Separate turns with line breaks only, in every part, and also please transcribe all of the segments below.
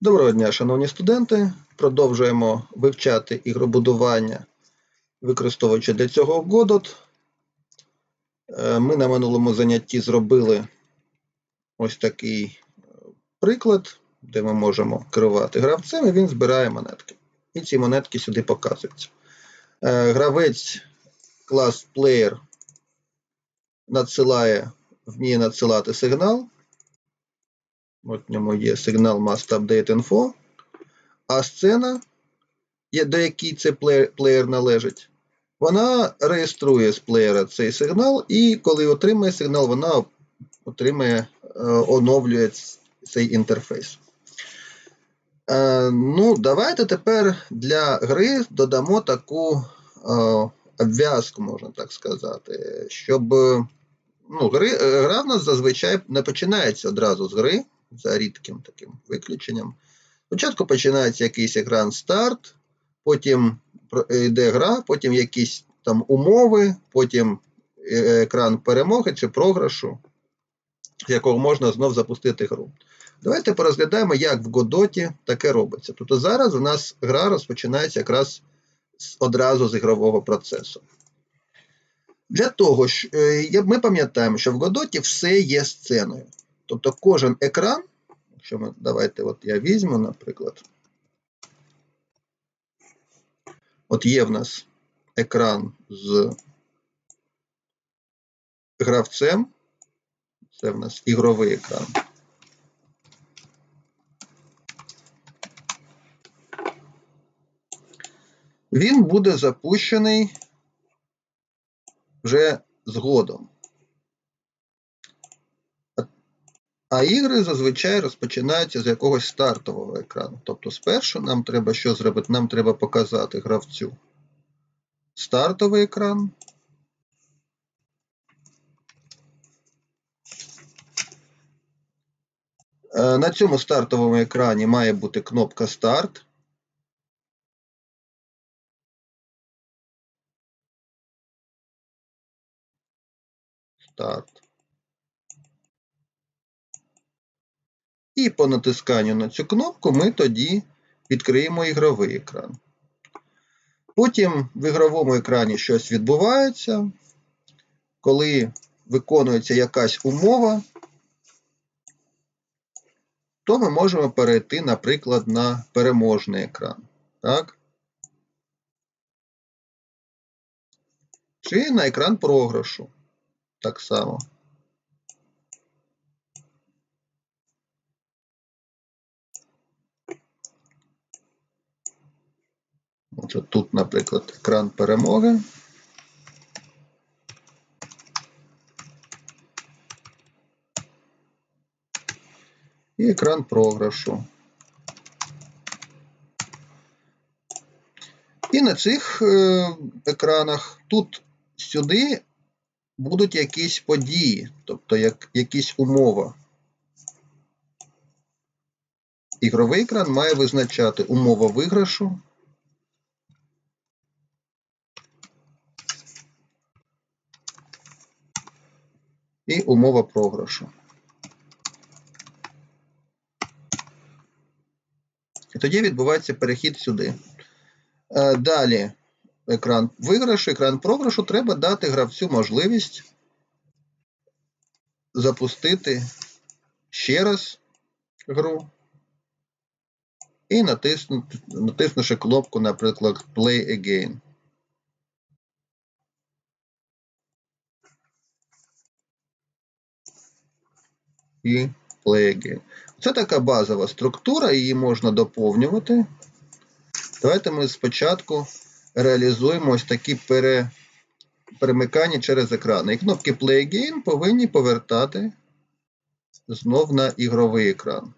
Доброго дня, шановні студенти. Продовжуємо вивчати ігробудування, використовуючи для цього Godot. Е, Ми на минулому занятті зробили ось такий е, приклад, де ми можемо керувати гравцем, і він збирає монетки. І ці монетки сюди показуються. Е, Гравець клас Player надсилає, вміє надсилати сигнал. От в ньому є сигнал Must Update Info. А сцена, до якій цей плеєр, належить, вона реєструє з плеєра цей сигнал, і коли отримає сигнал, вона отримає, е, оновлює цей інтерфейс. Е, ну, давайте тепер для гри додамо таку е, обв'язку, можна так сказати, щоб ну, гри, гра в нас зазвичай не починається одразу з гри, за рідким таким виключенням. Спочатку починається якийсь екран старт, потім е, йде гра, потім якісь там умови, потім е, екран перемоги чи програшу, з якого можна знов запустити гру. Давайте порозглядаємо, як в Godot таке робиться. Тобто зараз у нас гра розпочинається якраз одразу з ігрового процесу. Для того, ж, е, ми пам'ятаємо, що в Godot все є сценою. Тобто кожен екран, якщо ми давайте, от я візьму, наприклад. От є в нас екран з гравцем. Це в нас ігровий екран. Він буде запущений вже згодом. А ігри зазвичай розпочинаються з якогось стартового екрану. Тобто, спершу нам треба що зробити? Нам треба показати гравцю стартовий екран. Е, На цьому стартовому екрані має бути кнопка старт. Старт. І по натисканню на цю кнопку ми тоді відкриємо ігровий екран. Потім в ігровому екрані щось відбувається. Коли виконується якась умова, то ми можемо перейти, наприклад, на переможний екран. Так? Чи на екран програшу. Так само. Отже, тут, наприклад, екран перемоги. І екран програшу. І на цих е, екранах тут сюди будуть якісь події, тобто як, якісь умова. Ігровий екран має визначати умова виграшу. І умова програшу. І тоді відбувається перехід сюди. Е, Далі екран виграшу, екран програшу треба дати гравцю можливість запустити ще раз гру і натиснувши кнопку, наприклад, Play Again. І Again. Це така базова структура, її можна доповнювати. Давайте ми спочатку реалізуємо ось такі пере, перемикання через екрани. І кнопки Play Again повинні повертати знов на ігровий екран.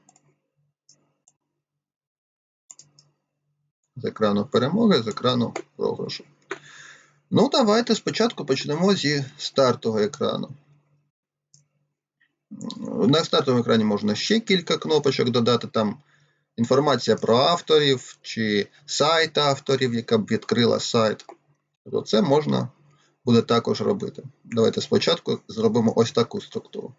З екрану перемоги, з екрану програшу. Ну, давайте спочатку почнемо зі стартового екрану. На стартовому екрані можна ще кілька кнопочок додати. Там інформація про авторів чи сайт авторів, яка б відкрила сайт. Тобто це можна буде також робити. Давайте спочатку зробимо ось таку структуру.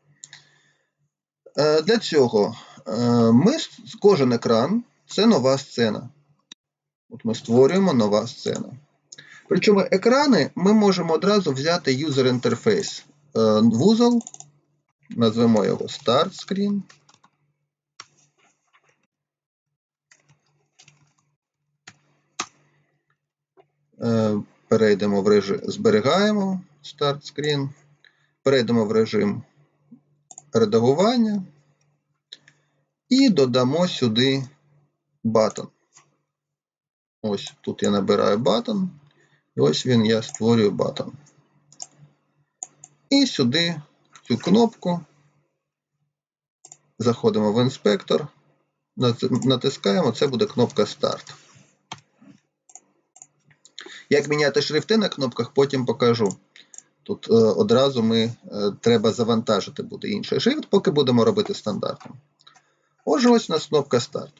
Е, Для цього Е, Ми кожен екран це нова сцена. От ми створюємо нова сцена. Причому екрани ми можемо одразу взяти user interface е, вузол, назвемо його Start Screen. Е, Перейдемо в режим, зберігаємо Start Screen, перейдемо в режим редагування і додамо сюди button. Ось тут я набираю button, і ось він, я створюю button. І сюди цю кнопку заходимо в інспектор, натискаємо, це буде кнопка Start. Як міняти шрифти на кнопках, потім покажу. Тут е, одразу ми е, треба завантажити буде інший шрифт, поки будемо робити стандартним. Отже, ось у нас кнопка Start.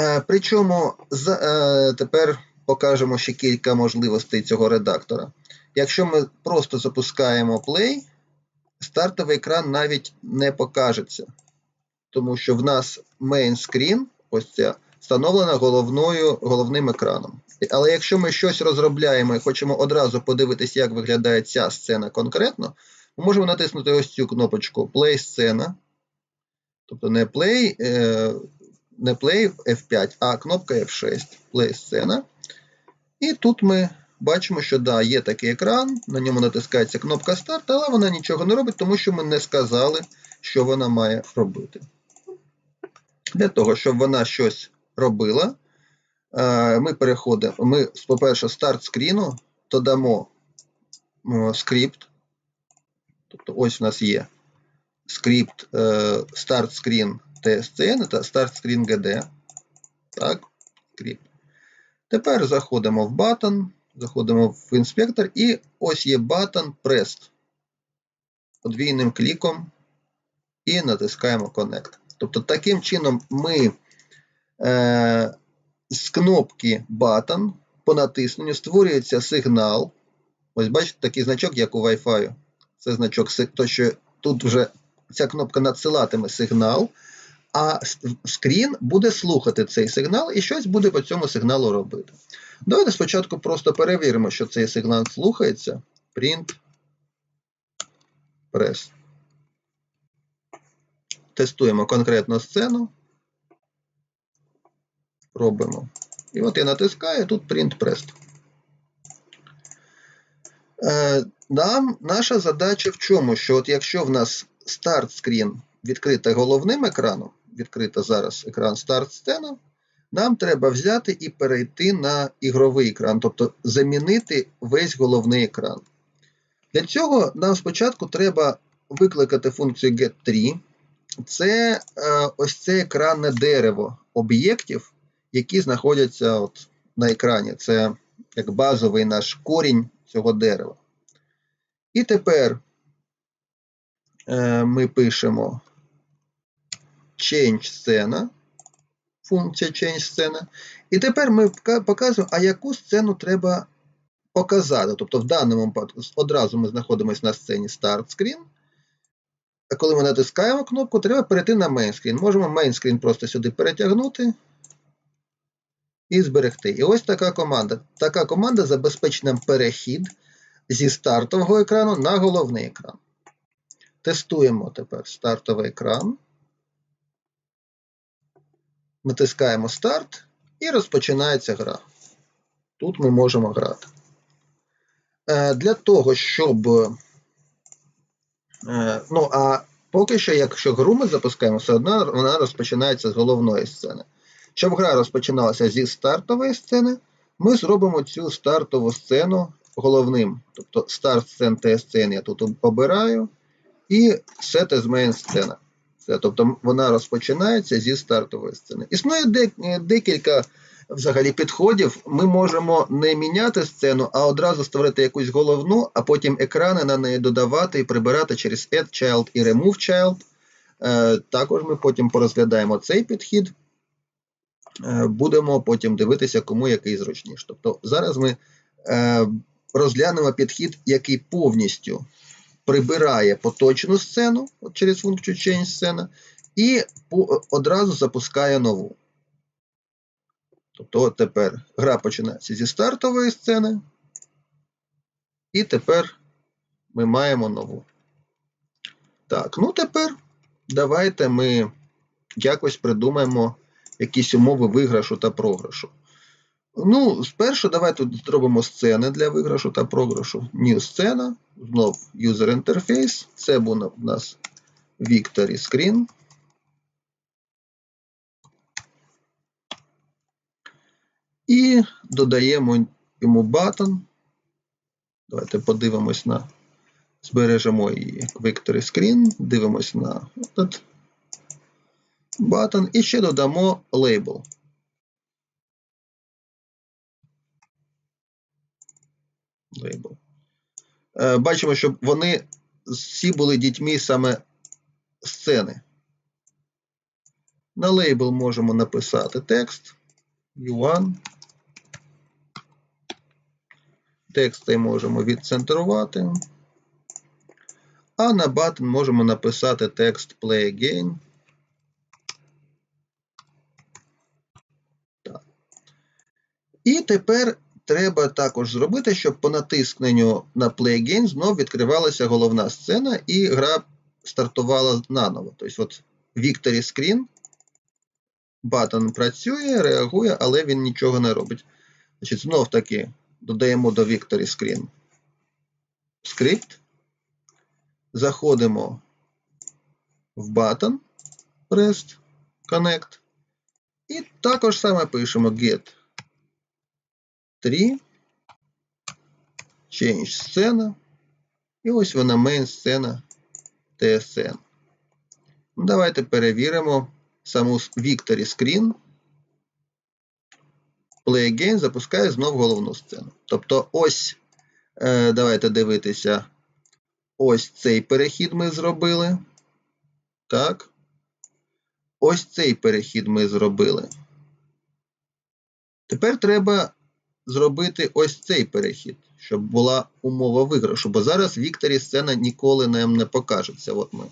Е, причому за, е, тепер покажемо ще кілька можливостей цього редактора. Якщо ми просто запускаємо Play, стартовий екран навіть не покажеться, тому що в нас main screen, ось ця, встановлена головною, головним екраном. Але якщо ми щось розробляємо і хочемо одразу подивитися, як виглядає ця сцена конкретно, ми можемо натиснути ось цю кнопочку Play сцена. Тобто не Play, е, не Play F5, а кнопка F6 Play сцена. І тут ми бачимо, що да, є такий екран, на ньому натискається кнопка Start, але вона нічого не робить, тому що ми не сказали, що вона має робити. Для того, щоб вона щось робила, е, ми переходимо, ми, по-перше, старт скріну додамо м, скрипт. Тобто ось у нас є скрипт е, start screen TSCN та start screen GD. Так, скрипт. Тепер заходимо в button, заходимо в інспектор, і ось є button Pressed. Подвійним кліком і натискаємо Connect. Тобто, таким чином ми е, з кнопки Button по натисненню створюється сигнал. Ось бачите, такий значок, як у Wi-Fi. Це значок, то що тут вже ця кнопка надсилатиме сигнал, а скрін буде слухати цей сигнал і щось буде по цьому сигналу робити. Давайте спочатку просто перевіримо, що цей сигнал слухається. Print Press. Тестуємо конкретну сцену. Робимо. І от я натискаю, тут Print Pressed. Е, нам наша задача в чому? Що от якщо в нас старт скрін відкрита головним екраном, відкрита зараз екран старт сцена, нам треба взяти і перейти на ігровий екран, тобто замінити весь головний екран. Для цього нам спочатку треба викликати функцію get3. Це е, ось це екранне дерево об'єктів, які знаходяться от на екрані. Це як базовий наш корінь цього дерева. І тепер е, ми пишемо change сцена, функція change. І тепер ми показуємо, а яку сцену треба показати. Тобто в даному випадку одразу ми знаходимося на сцені Start Screen. А коли ми натискаємо кнопку, треба перейти на main screen. Можемо main screen просто сюди перетягнути і зберегти. І ось така команда. Така команда забезпечить нам перехід зі стартового екрану на головний екран. Тестуємо тепер стартовий екран. Натискаємо старт і розпочинається гра. Тут ми можемо грати. Е, Для того, щоб. е, Ну, а поки що, якщо гру ми запускаємо, все одно вона розпочинається з головної сцени. Щоб гра розпочиналася зі стартової сцени, ми зробимо цю стартову сцену головним. Тобто старт сцен TSCN я тут обираю і set as main сцена. Це, тобто вона розпочинається зі стартової сцени. Існує декілька взагалі підходів. Ми можемо не міняти сцену, а одразу створити якусь головну, а потім екрани на неї додавати і прибирати через Add Child і Remove Child. Е, Також ми потім порозглядаємо цей підхід. Е, Будемо потім дивитися, кому який зручніше. Тобто зараз ми е, розглянемо підхід, який повністю прибирає поточну сцену через функцію Change сцена, і одразу запускає нову. Тобто, тепер гра починається зі стартової сцени, і тепер ми маємо нову. Так, ну тепер давайте ми якось придумаємо якісь умови виграшу та програшу. Ну, спершу давайте зробимо сцени для виграшу та програшу. New сцена, знов user interface. Це буде у нас Victory Screen. І додаємо йому button. Давайте подивимось на. Збережемо її Victory Screen, дивимось на этот button і ще додамо label. Label. Е, Бачимо, щоб вони всі були дітьми саме сцени. На лейбл можемо написати текст U1. Текст можемо відцентрувати. А на button можемо написати текст Play Again. Так. І тепер треба також зробити, щоб по натискненню на Play Again знов відкривалася головна сцена і гра стартувала наново. Тобто, от Victory Screen. Button працює, реагує, але він нічого не робить. Значить, знов таки додаємо до Victory Screen скрипт. Заходимо в button Pressed Connect. І також саме пишемо get 3. Change сцена. І ось вона main сцена TSN. Ну, Давайте перевіримо саму Victory Screen. Play Again запускає знов головну сцену. Тобто, ось, е, давайте дивитися. Ось цей перехід ми зробили. Так. Ось цей перехід ми зробили. Тепер треба зробити ось цей перехід, щоб була умова виграшу. Бо зараз Вікторі сцена ніколи нам не покажеться. От ми.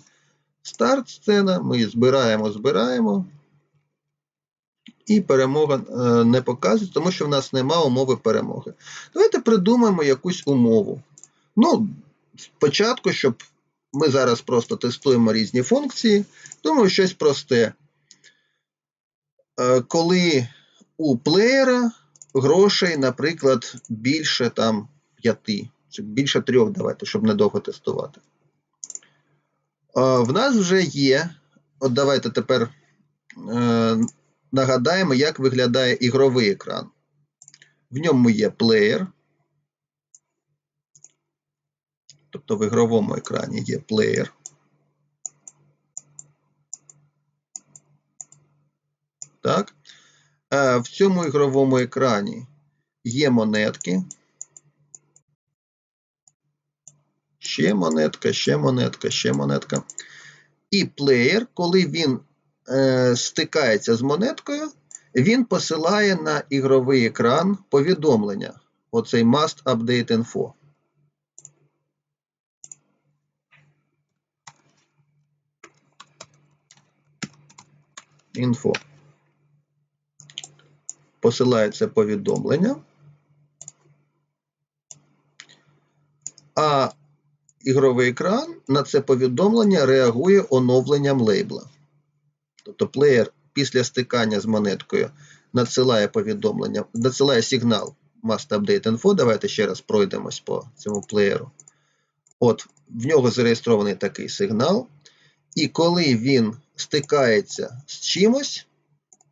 Старт сцена, ми збираємо, збираємо. І перемога е, не показується, тому що в нас немає умови перемоги. Давайте придумаємо якусь умову. Ну, спочатку, щоб ми зараз просто тестуємо різні функції. Думаю, щось просте. Е, Коли у плеєра грошей, наприклад, більше там 5, чи більше 3, давайте, щоб недовго тестувати. В нас вже є. От давайте тепер е, нагадаємо, як виглядає ігровий екран. В ньому є плеєр. Тобто в ігровому екрані є плеєр. Так. А в цьому ігровому екрані є монетки. Ще монетка, ще монетка, ще монетка. І плеєр, коли він е, стикається з монеткою, він посилає на ігровий екран повідомлення. Оцей must update info. Інфо. Посилається повідомлення. А ігровий екран на це повідомлення реагує оновленням лейбла. Тобто плеєр після стикання з монеткою надсилає повідомлення, надсилає сигнал Must Update Info. Давайте ще раз пройдемось по цьому плеєру. От, в нього зареєстрований такий сигнал. І коли він стикається з чимось,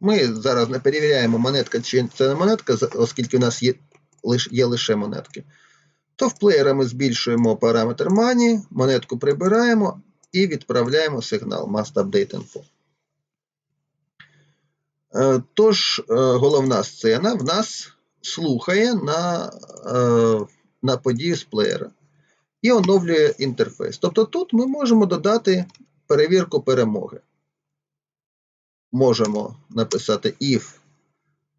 ми зараз не перевіряємо, монетка чи це не монетка, оскільки у нас є, є лише монетки. То в плеєра ми збільшуємо параметр money, монетку прибираємо і відправляємо сигнал Must Update Info. Е, Тож, е, головна сцена в нас слухає на, е, на подію з плеєра і оновлює інтерфейс. Тобто тут ми можемо додати перевірку перемоги. Можемо написати if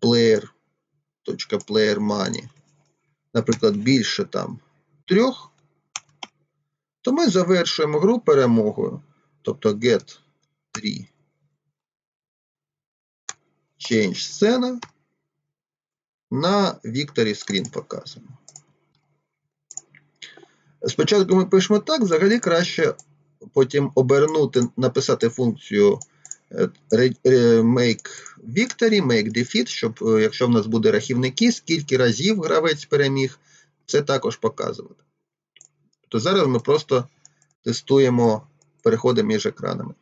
player.playerMoney, наприклад, більше там трьох, то ми завершуємо гру перемогою. Тобто get 3 change сцена. На Victory Screen показуємо. Спочатку ми пишемо так, взагалі краще потім обернути, написати функцію make victory, make defeat, щоб е, якщо в нас буде рахівники, скільки разів гравець переміг, це також показувати. То зараз ми просто тестуємо переходи між екранами.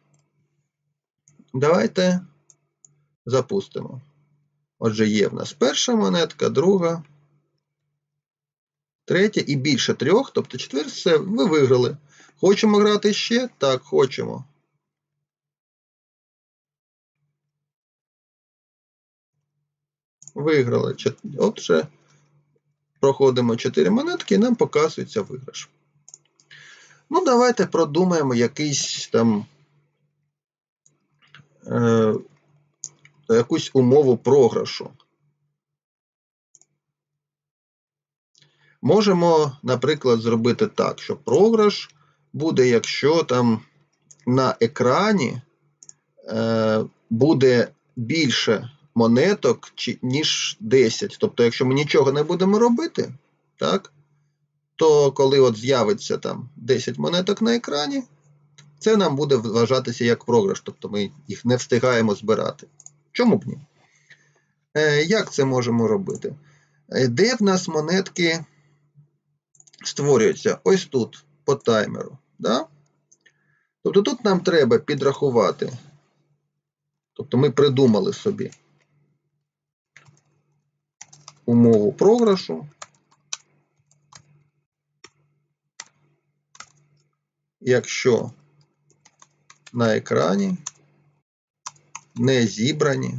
Давайте запустимо. Отже, є в нас перша монетка, друга, третя і більше трьох, тобто четверть, все, ви виграли. Хочемо грати ще? Так, хочемо. Виграли. Отже, проходимо 4 монетки і нам показується виграш. Ну, давайте продумаємо якийсь там е, якусь умову програшу. Можемо, наприклад, зробити так, що програш буде, якщо там на екрані е, буде більше монеток, ніж 10. Тобто, якщо ми нічого не будемо робити, так, то коли от з'явиться там 10 монеток на екрані, це нам буде вважатися як програш, тобто ми їх не встигаємо збирати. Чому б ні? Е, Як це можемо робити? Е, де в нас монетки створюються? Ось тут, по таймеру. Да? Тобто тут нам треба підрахувати. Тобто ми придумали собі умову програшу. Якщо на екрані не зібрані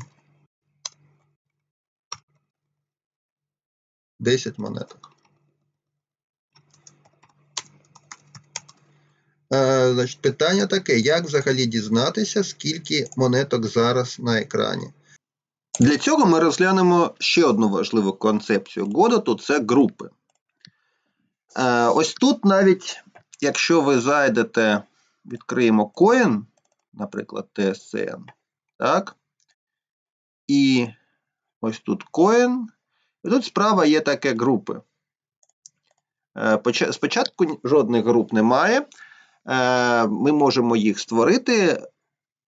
10 монеток. Е, значить, Питання таке: як взагалі дізнатися, скільки монеток зараз на екрані? Для цього ми розглянемо ще одну важливу концепцію Godot – це групи. Е, ось тут навіть, якщо ви зайдете, відкриємо Coin, наприклад, TSN, так? І ось тут Coin. І тут справа є таке групи. Е, спочатку жодних груп немає. Е, ми можемо їх створити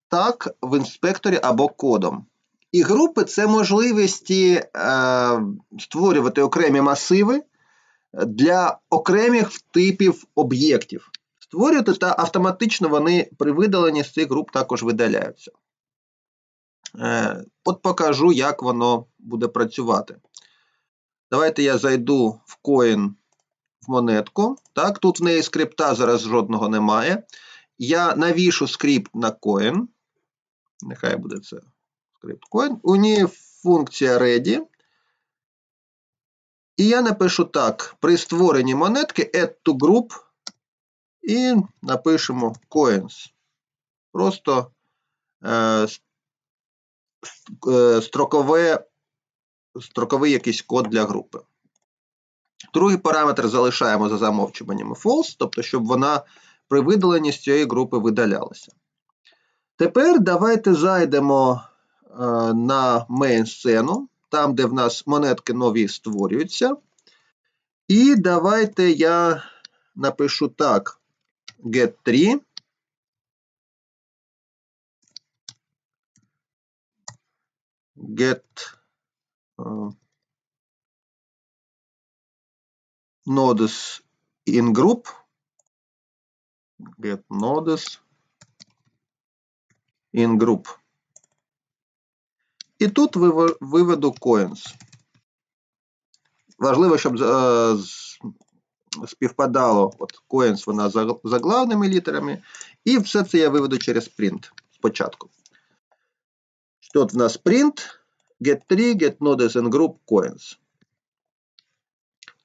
так в інспекторі або кодом. І групи це можливості е, створювати окремі масиви для окремих типів об'єктів. Створювати та автоматично вони при видаленні з цих груп також видаляються. Е, От покажу, як воно буде працювати. Давайте я зайду в Coin в монетку. Так, Тут в неї скрипта зараз жодного немає. Я навішу скрипт на coin. Нехай буде це скрипт coin. У ній функція ready. І я напишу так: при створенні монетки add to group і напишемо coins. Просто е, е строкове, строковий якийсь код для групи. Другий параметр залишаємо за замовчуваннями false, тобто, щоб вона при видаленні з цієї групи видалялася. Тепер давайте зайдемо на main сцену, там, де в нас монетки нові створюються. І давайте я напишу так: get3. Get е, nodes in group, get nodes in group. І тут виведу coins. Важливо, щоб е, співпадало от coins вона за главними літерами. І все це я виведу через print спочатку. Тут в нас print, get3, get nodes in group coins.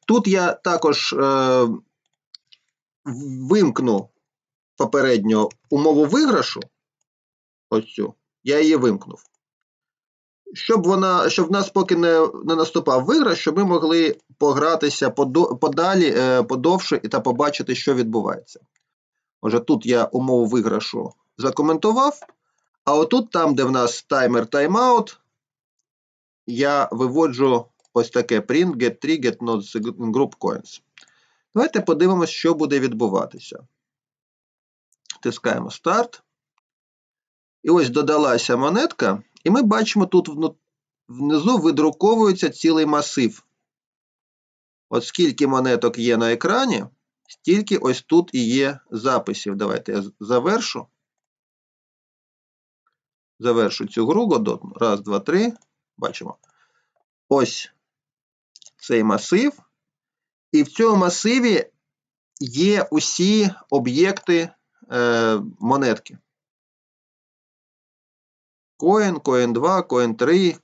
Тут я також е, вимкну попередньо умову виграшу. Ось цю, я її вимкнув. Щоб вона, щоб в нас поки не не наступав виграш, щоб ми могли погратися подалі, е, подовше та побачити, що відбувається. Отже, тут я умову виграшу закоментував. А отут, там, де в нас таймер тайм-аут, я виводжу ось таке print get 3 get not group coins. Давайте подивимось, що буде відбуватися. Тискаємо старт. І ось додалася монетка, і ми бачимо, тут внизу видруковується цілий масив. От скільки монеток є на екрані, стільки ось тут і є записів. Давайте я завершу. Завершу цю гру годотну. Раз, два, три. Бачимо. Ось цей масив. І в цьому масиві є усі об'єкти е, монетки. Коін, коін 2, коін 3,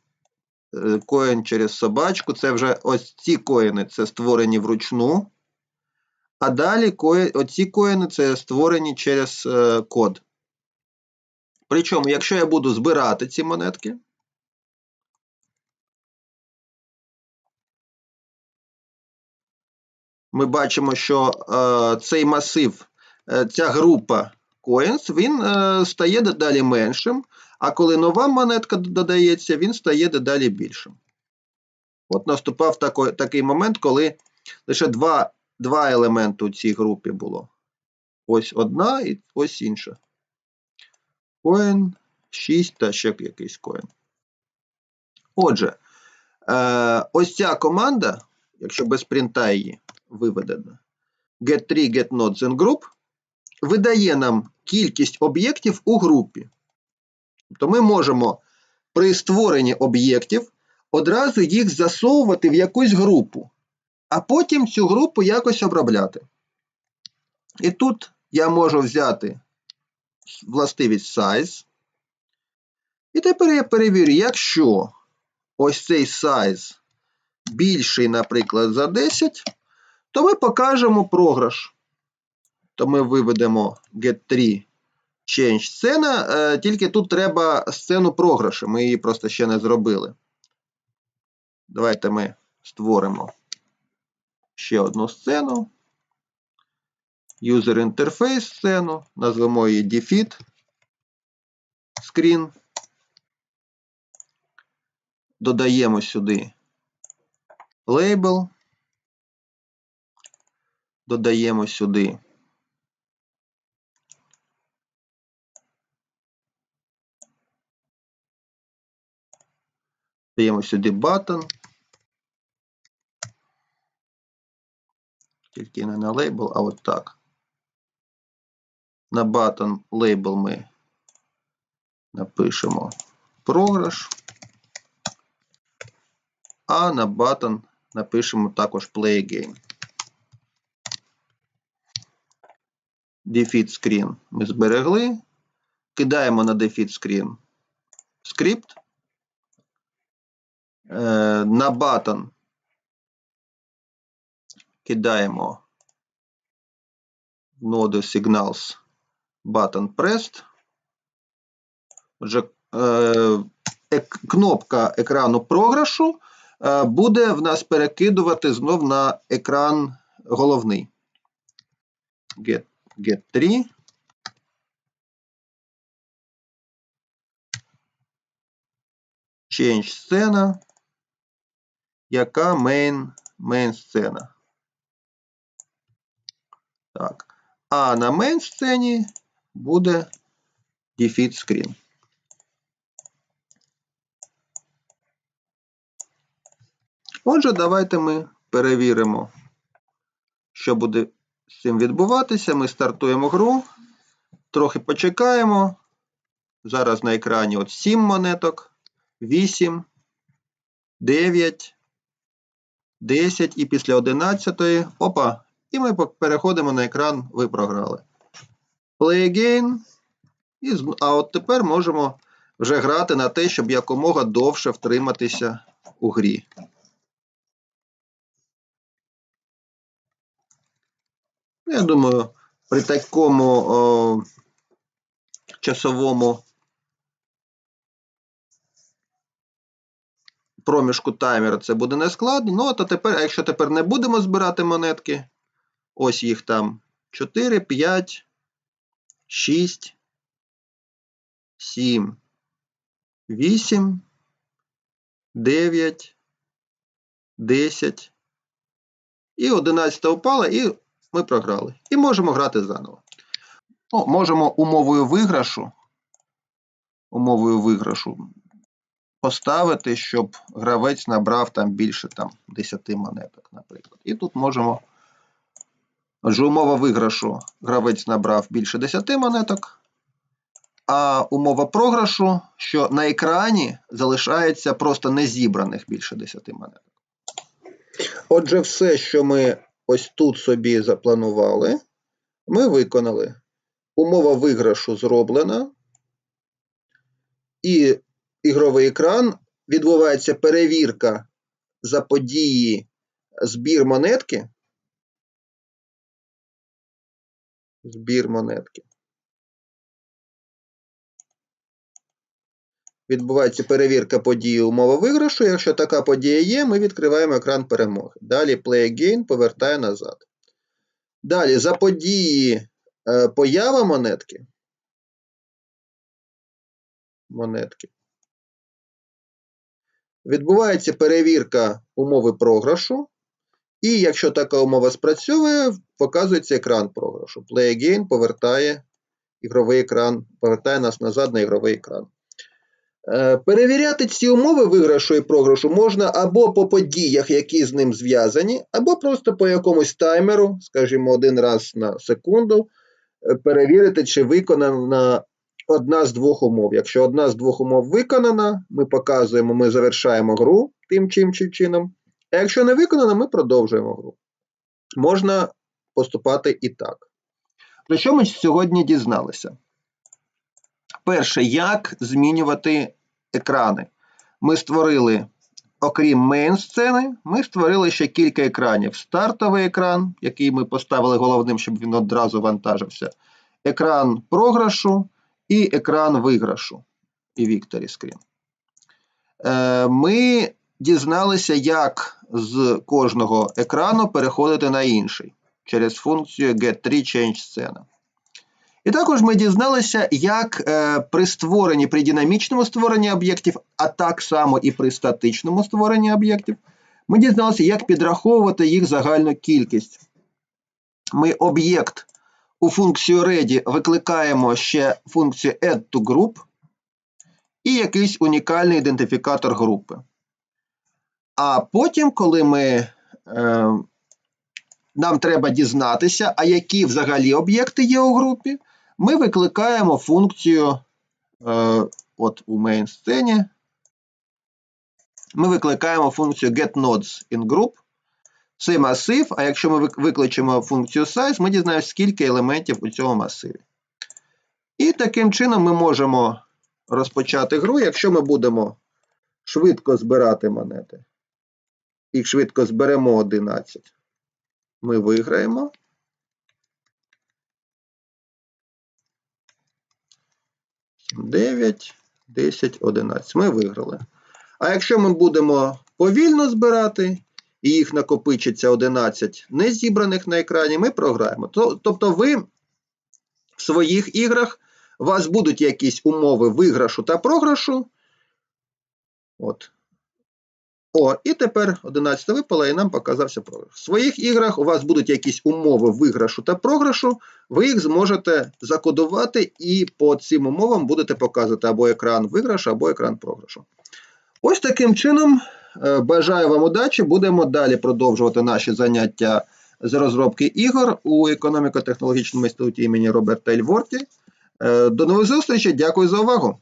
е, коін через собачку. Це вже ось ці коїни це створені вручну. А далі оці коїни це створені через е, код. Причому, якщо я буду збирати ці монетки, ми бачимо, що е, цей масив, е, ця група coins, він е, стає дедалі меншим, а коли нова монетка додається, він стає дедалі більшим. От наступав такий, такий момент, коли лише два два елементи у цій групі було. Ось одна і ось інша. Коін, 6 та ще якийсь коін. Отже, е, ось ця команда, якщо без принта її виведена, get3, get in group, видає нам кількість об'єктів у групі. Тобто ми можемо при створенні об'єктів одразу їх засовувати в якусь групу, а потім цю групу якось обробляти. І тут я можу взяти властивість size. І тепер я перевірю, якщо ось цей size більший, наприклад, за 10, то ми покажемо програш. То ми виведемо get3 change сцена, е, тільки тут треба сцену програшу, ми її просто ще не зробили. Давайте ми створимо ще одну сцену. User Interface сцену, назвемо її Defeat Screen. Додаємо сюди лейбл, додаємо сюди Даємо сюди button. Тільки не на лейбл, а от так. На button лейбл ми напишемо програш, а на button напишемо також play game. Defeat screen ми зберегли. Кидаємо на defeat screen скрипт. Е, на button кидаємо в ноду signals button pressed. Отже, е, кнопка екрану програшу е, буде в нас перекидувати знов на екран головний. Get, get 3. Change сцена яка main, main сцена. Так. А на main сцені буде defeat screen. Отже, давайте ми перевіримо, що буде з цим відбуватися. Ми стартуємо гру, трохи почекаємо. Зараз на екрані от 7 монеток, 8, 9, 10 і після 11 опа, і ми переходимо на екран Ви програли. Play again. І, А от тепер можемо вже грати на те, щоб якомога довше втриматися у грі. Я думаю, при такому о, часовому проміжку таймера це буде не складно. Ну, то тепер, а якщо тепер не будемо збирати монетки, ось їх там 4, 5, 6, 7, 8, 9, 10. І 11 впала, і ми програли. І можемо грати заново. Ну, можемо умовою виграшу, умовою виграшу поставити, щоб гравець набрав там більше там, 10 монеток, наприклад. І тут можемо. Отже, умова виграшу гравець набрав більше 10 монеток, а умова програшу, що на екрані залишається просто незібраних більше 10 монеток. Отже, все, що ми ось тут собі запланували, ми виконали. Умова виграшу зроблена, і ігровий екран відбувається перевірка за події збір монетки. Збір монетки. Відбувається перевірка події умови виграшу. Якщо така подія є, ми відкриваємо екран перемоги. Далі Play Again повертає назад. Далі за події е, поява монетки. Монетки. Відбувається перевірка умови програшу. І якщо така умова спрацьовує, показується екран програшу. Play Again повертає ігровий екран, повертає нас назад на ігровий екран. Е, перевіряти ці умови виграшу і програшу можна або по подіях, які з ним зв'язані, або просто по якомусь таймеру, скажімо, один раз на секунду, е, перевірити, чи виконана одна з двох умов. Якщо одна з двох умов виконана, ми показуємо, ми завершаємо гру тим чим чи чином. А якщо не виконана, ми продовжуємо гру. Можна поступати і так. Про що ми сьогодні дізналися? Перше, як змінювати екрани. Ми створили, окрім мейн-сцени, ми створили ще кілька екранів. Стартовий екран, який ми поставили головним, щоб він одразу вантажився. Екран програшу і екран виграшу. І Victory Screen. Е, ми дізналися, як з кожного екрану переходити на інший через функцію get3change scene. І також ми дізналися, як е, при створенні, при динамічному створенні об'єктів, а так само і при статичному створенні об'єктів, ми дізналися, як підраховувати їх загальну кількість. Ми об'єкт у функцію ready викликаємо ще функцію add to group і якийсь унікальний ідентифікатор групи. А потім, коли ми, е, нам треба дізнатися, а які взагалі об'єкти є у групі, ми викликаємо функцію е, от у main сцені. Ми викликаємо функцію getNodes in group. Це масив, а якщо ми викличемо функцію size, ми дізнаємося, скільки елементів у цьому масиві. І таким чином ми можемо розпочати гру, якщо ми будемо швидко збирати монети. Їх швидко зберемо 11. Ми виграємо. 9, 10, 11. Ми виграли. А якщо ми будемо повільно збирати, і їх накопичиться 11 не зібраних на екрані, ми програємо. Тобто ви в своїх іграх у вас будуть якісь умови виграшу та програшу. От. О, і тепер 11 випала, і нам показався програш. В своїх іграх у вас будуть якісь умови виграшу та програшу, ви їх зможете закодувати і по цим умовам будете показувати або екран виграшу, або екран програшу. Ось таким чином, е, бажаю вам удачі. Будемо далі продовжувати наші заняття з розробки ігор у економіко-технологічному інституті імені Роберта Ельворті. Е, до нових зустрічей, дякую за увагу!